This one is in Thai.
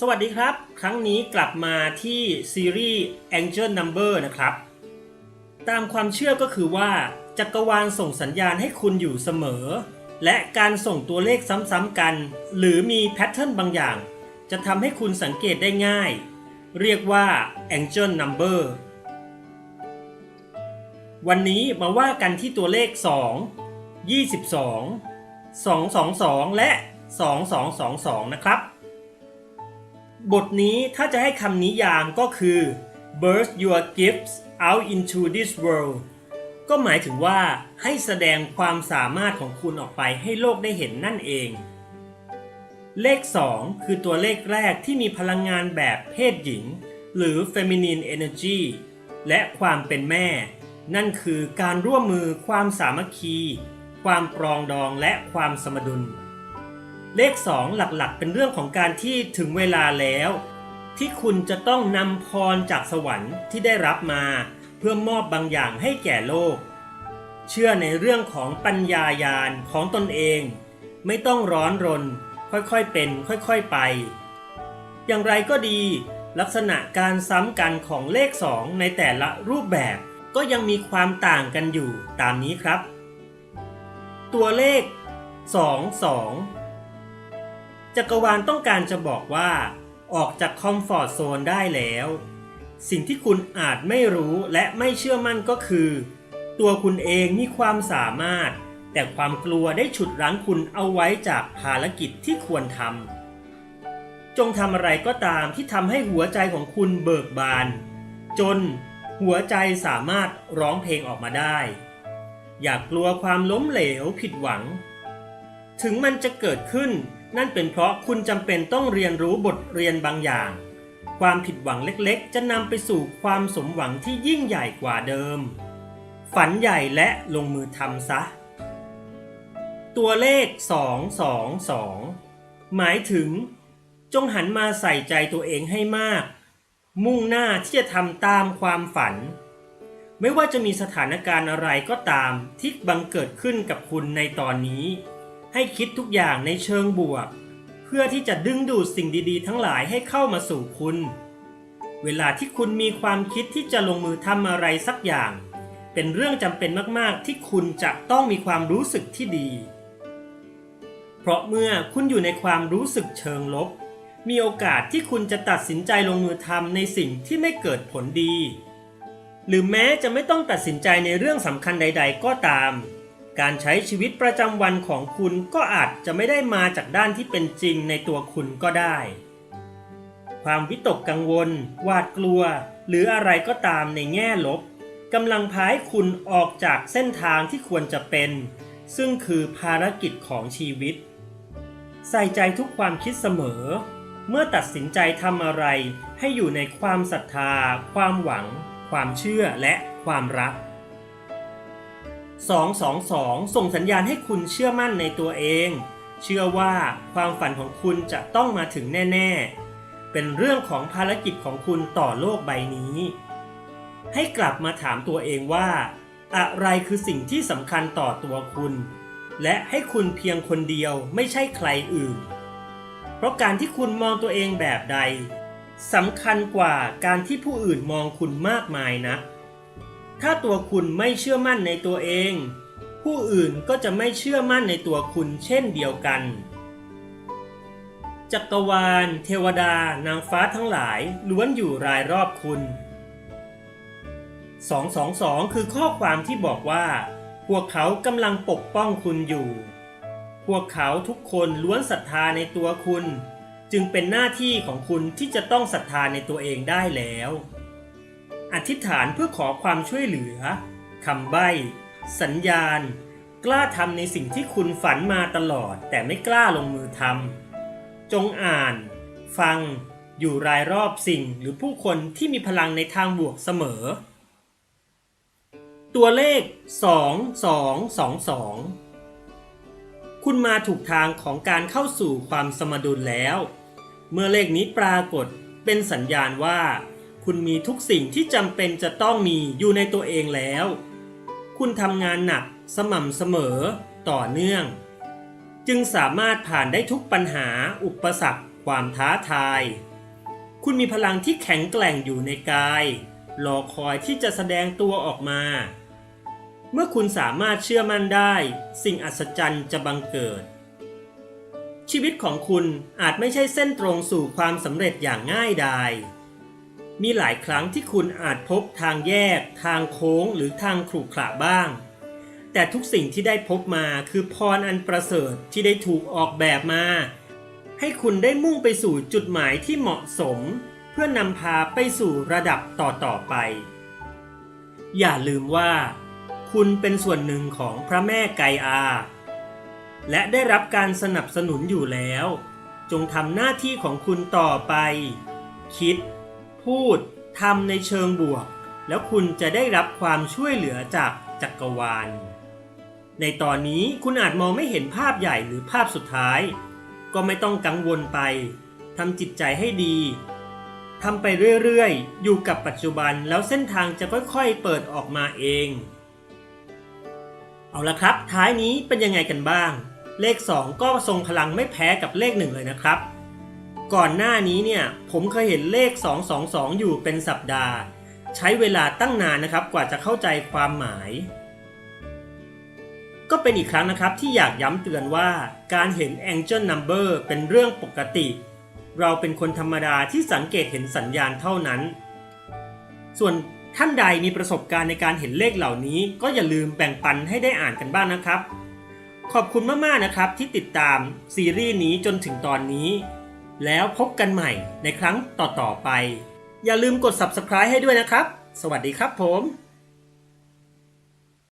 สวัสดีครับ ครั้งนี้กลับมาที่ซีรีส์ Angel Number นะครับ ตามความเชื่อก็คือว่า จักรวาลส่งสัญญาณให้คุณอยู่เสมอ และการส่งตัวเลขซ้ำๆกัน หรือมีแพทเทิร์นบางอย่าง จะทำให้คุณสังเกตได้ง่าย เรียกว่า Angel Number วันนี้มาว่ากันที่ตัวเลข 2 22 222 และ 2222 นะครับ บทนี้ถ้าจะให้คำนิยามก็คือ burst your gifts out into this world ก็หมายถึงว่าให้แสดงความสามารถของคุณออกไปให้โลกได้เห็นนั่นเอง เลข 2 คือตัวเลขแรกที่มีพลังงานแบบเพศหญิง หรือ feminine energy และความเป็นแม่ นั่นคือการร่วมมือความสามัคคี ความปรองดองและความสมดุล เลข 2 หลักๆ เป็นเรื่องของการที่ถึงเวลาแล้ว ที่คุณจะต้องนำพรจากสวรรค์ที่ได้รับมา เพื่อมอบบางอย่างให้แก่โลก เชื่อในเรื่องของปัญญายาณของตนเอง ไม่ต้องร้อนรน ค่อยๆเป็น ค่อยๆไป อย่างไรก็ดี ลักษณะการซ้ำกันของเลข 2 ในแต่ละรูปแบบ ก็ยังมีความต่างกันอยู่ตามนี้ครับ ตัวเลข 22 จักรวาลต้องการจะบอกว่า ออกจากคอมฟอร์ทโซนได้แล้ว สิ่งที่คุณอาจไม่รู้และไม่เชื่อมั่นก็คือ ตัวคุณเองมีความสามารถ แต่ความกลัวได้ฉุดรั้งคุณเอาไว้จากภารกิจที่ควรทำจงทำอะไรก็ตามที่ทำให้หัวใจของคุณเบิกบาน จนหัวใจสามารถร้องเพลงออกมาได้ อย่ากลัวความล้มเหลวผิดหวัง ถึงมันจะเกิดขึ้น นั่นเป็นเพราะคุณจำเป็นต้องเรียนรู้บทเรียนบางอย่าง ความผิดหวังเล็กๆ จะนำไปสู่ความสมหวังที่ยิ่งใหญ่กว่าเดิม ฝันใหญ่และลงมือทำซะ ตัวเลข 222 หมายถึง จงหันมาใส่ใจตัวเองให้มาก มุ่งหน้าที่จะทำตามความฝัน ไม่ว่าจะมีสถานการณ์อะไรก็ตามที่บังเกิดขึ้นกับคุณในตอนนี้ ให้คิดทุกอย่างในเชิงบวก เพื่อที่จะดึงดูดสิ่งดีๆ ทั้งหลายให้เข้ามาสู่คุณ เวลาที่คุณมีความคิดที่จะลงมือทำอะไรสักอย่าง เป็นเรื่องจำเป็นมากๆที่คุณจะต้องมีความรู้สึกที่ดี เพราะเมื่อคุณอยู่ในความรู้สึกเชิงลบ มีโอกาสที่คุณจะตัดสินใจลงมือทำในสิ่งที่ไม่เกิดผลดี หรือแม้จะไม่ต้องตัดสินใจในเรื่องสำคัญใด ๆ ก็ตาม การใช้ชีวิตประจำวันของคุณก็อาจจะไม่ได้มาจากด้านที่เป็นจริงในตัวคุณก็ได้ ความวิตกกังวล หวาดกลัว หรืออะไรก็ตามในแง่ลบกำลังพาให้คุณออกจากเส้นทางที่ควรจะเป็น ซึ่งคือภารกิจของชีวิต ใส่ใจทุกความคิดเสมอ เมื่อตัดสินใจทำอะไรให้อยู่ในความศรัทธา ความหวัง ความเชื่อและความรัก 222 ส่งสัญญาณให้คุณเชื่อมั่นในตัวเอง เชื่อว่าความฝันของคุณจะต้องมาถึงแน่ ๆ เป็นเรื่องของภารกิจของคุณต่อโลกใบนี้ ให้กลับมาถามตัวเองว่า อะไรคือสิ่งที่สำคัญต่อตัวคุณ และให้คุณเพียงคนเดียวไม่ใช่ใครอื่น เพราะการที่คุณมองตัวเองแบบใดสำคัญกว่าการที่ผู้อื่นมองคุณมากมายนะ ถ้าตัวคุณไม่เชื่อมั่นในตัวเอง ผู้อื่นก็จะไม่เชื่อมั่นในตัวคุณเช่นเดียวกัน จักรวาล เทวดา นางฟ้าทั้งหลายล้วนอยู่รายรอบคุณ 222 คือข้อความที่บอกว่า พวกเขากำลังปกป้องคุณอยู่ พวกเขาทุกคนล้วนศรัทธาในตัวคุณ จึงเป็นหน้าที่ของคุณที่จะต้องศรัทธาในตัวเองได้แล้ว อธิษฐานเพื่อขอความช่วยเหลือคำใบ้ สัญญาณ กล้าทำในสิ่งที่คุณฝันมาตลอดแต่ไม่กล้าลงมือทำจงอ่าน ฟัง อยู่รายรอบสิ่งหรือผู้คนที่มีพลังในทางบวกเสมอ ตัวเลข 2222 คุณมาถูกทางของการเข้าสู่ความสมดุลแล้ว เมื่อเลขนี้ปรากฏเป็นสัญญาณว่า คุณมีทุกสิ่งที่จำเป็นจะต้องมีอยู่ในตัวเองแล้ว คุณทำงานหนักสม่ำเสมอต่อเนื่อง จึงสามารถผ่านได้ทุกปัญหาอุปสรรคความท้าทาย คุณมีพลังที่แข็งแกร่งอยู่ในกาย รอคอยที่จะแสดงตัวออกมา เมื่อคุณสามารถเชื่อมั่นได้ สิ่งอัศจรรย์จะบังเกิด ชีวิตของคุณอาจไม่ใช่เส้นตรงสู่ความสำเร็จอย่างง่ายดาย มีหลายครั้งที่คุณอาจพบทางแยก ทางโค้งหรือทางขรุขระบ้าง แต่ทุกสิ่งที่ได้พบมาคือพรอันประเสริฐที่ได้ถูกออกแบบมา ให้คุณได้มุ่งไปสู่จุดหมายที่เหมาะสม เพื่อนำพาไปสู่ระดับต่อๆไป อย่าลืมว่า คุณเป็นส่วนหนึ่งของพระแม่ไกอา และได้รับการสนับสนุนอยู่แล้ว จงทำหน้าที่ของคุณต่อไป คิด พูดทำในเชิงบวก แล้วคุณจะได้รับความช่วยเหลือจากจักรวาล ในตอนนี้คุณอาจมองไม่เห็นภาพใหญ่หรือภาพสุดท้าย ก็ไม่ต้องกังวลไปทำจิตใจให้ดีทำไปเรื่อยๆ อยู่กับปัจจุบันแล้วเส้นทางจะค่อยๆ เปิดออกมาเอง เอาละครับ ท้ายนี้เป็นยังไงกันบ้าง เลข 2 ก็ทรงพลังไม่แพ้กับเลข 1 เลยนะครับ ก่อนหน้านี้เนี่ยผมเคยเห็นเลข 222 อยู่เป็นสัปดาห์ ใช้เวลาตั้งนานนะครับกว่าจะเข้าใจความหมาย ก็เป็นอีกครั้งนะครับที่อยากย้ำเตือนว่าการเห็น Angel Number เป็นเรื่องปกติ เราเป็นคนธรรมดาที่สังเกตเห็นสัญญาณเท่านั้น ส่วนท่านใดมีประสบการณ์ในการเห็นเลขเหล่านี้ ก็อย่าลืมแบ่งปันให้ได้อ่านกันบ้างนะครับ ขอบคุณมากๆนะครับที่ติดตามซีรีส์นี้จนถึงตอนนี้ แล้วพบกันใหม่ในครั้งต่อๆไป อย่าลืมกด subscribe ให้ด้วยนะครับ สวัสดีครับผม